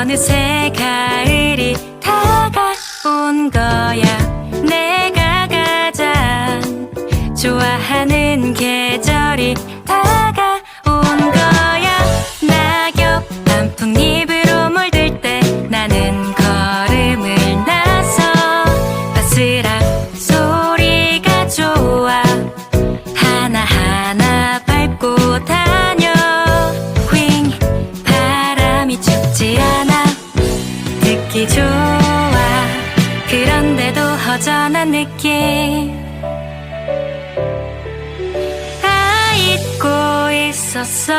어느 새 가을이 다가온 거야. 내가 가장 좋아하는 계절이 다가온 거야. 낙엽 단풍잎으로 물들 때 나는 걸음을 나서 바스락 소리가 좋아. 하나하나 밟고 다녀. 윙 바람이 춥지 않아 듣기 좋아. 그런데도 허전한 느낌. 아 잊고 있었어.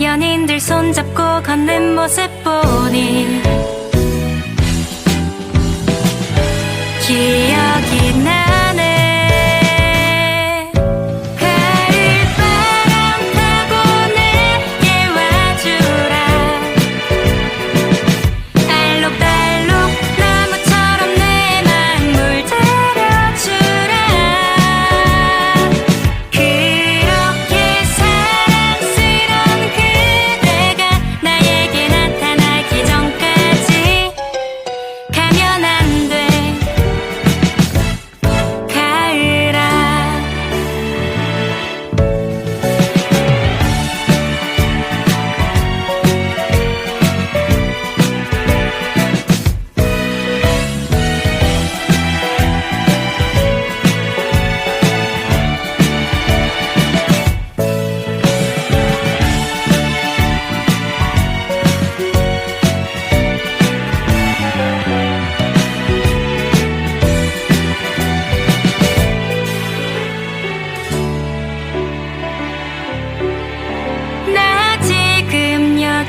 연인들 손잡고 걷는 모습 보니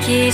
지